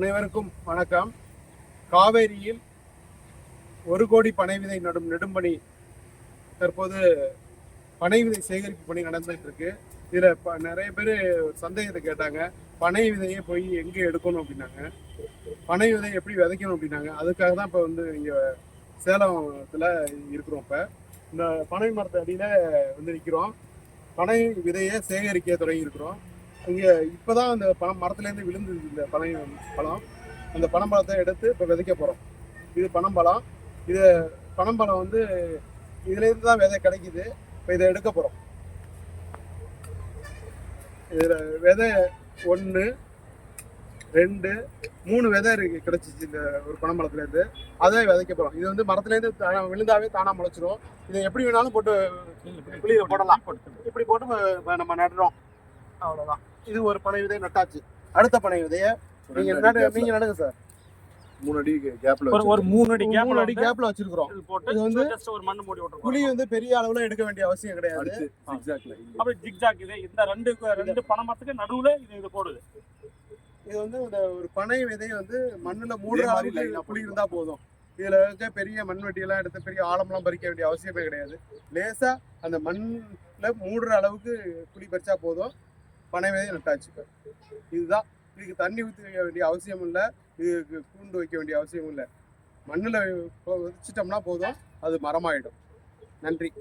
அனைவருக்கும் வணக்கம். காவேரியில் ஒரு கோடி பனை விதை நடும் நெடும்பணி தற்போது பனை விதை சேகரிப்பு பணி நடந்துட்டு இருக்கு இதில் இப்போ நிறைய பேர் சந்தேகத்தை கேட்டாங்க. பனை விதையை போய் எங்கே எடுக்கணும் அப்படின்னாங்க. பனை விதை எப்படி விதைக்கணும் அப்படின்னாங்க. அதுக்காக தான் இப்போ வந்து இங்கே சேலத்தில் இருக்கிறோம் இப்போ. இந்த பனை மரத்து அடியில வந்து நிற்கிறோம் பனை விதையை சேகரிக்க தொடங்கியிருக்கிறோம். இங்கே இங்க இப்பதான் அந்த பணம் மரத்துலேருந்து விழுந்து இந்த பனை பழம். அந்த பனம்பழத்தை எடுத்து இப்போ விதைக்க போறோம். இது பனம்பழம் இது பனம்பழம் வந்து இதுலேருந்து தான் விதை கிடைக்குது. இப்போ இதை எடுக்க போறோம். இதுல விதை ஒன்று ரெண்டு மூணு விதை இருக்கு கிடைச்சிச்சு இந்த ஒரு பனம்பழத்துலேருந்து அதை விதைக்க போறோம். இது வந்து மரத்துல இருந்து தானா- விழுந்தாவே தானா முளைச்சிரும். இதை எப்படி வேணாலும் போட்டு புளியில் போடலாம். இப்படி போட்டு நம்ம நடுறோம். அவ்வளோதான் இது ஒரு பனை விதை நட்டாச்சு. அடுத்த பனை விதைய நீங்க நடு நீங்க நடுங்க சார். மூணு அடி கேப்ல ஒரு ஒரு மூணு அடி மூணு கேப்ல அடி கேப்ல வச்சிருக்கிறோம். இது வந்து ஜஸ்ட் ஒரு மண்ணு மூடி விட்டுருக்கோம். குழி வந்து பெரிய அளவுல எடுக்க வேண்டிய அவசியம் கிடையாது. எக்ஸாக்ட்ல அப்படியே ஜிக்ஜாக் இது. இந்த ரெண்டு ரெண்டு பணமரத்துக்கு நடுவுல இது இது போடுது. இது வந்து இந்த ஒரு பனை விதை வந்து மண்ணுல மூடுற மாதிரி குழி இருந்தா போதும். இதுல இருக்க பெரிய மண்வெட்டி எல்லாம் எடுத்து பெரிய ஆழம்லாம் பறிக்க வேண்டிய அவசியமே கிடையாது. லேசா அந்த மண்ணுல மூடுற அளவுக்கு குழி பறிச்சா போதும். பனை நட்டாச்சு இதுதான். இதுக்கு தண்ணி ஊற்றி வைக்க வேண்டிய அவசியம் இல்லை. இதுக்கு கூண்டு வைக்க வேண்டிய அவசியம் இல்லை. மண்ணில் வச்சுட்டோம்னா போதும். அது மரமாயிடும். நன்றி.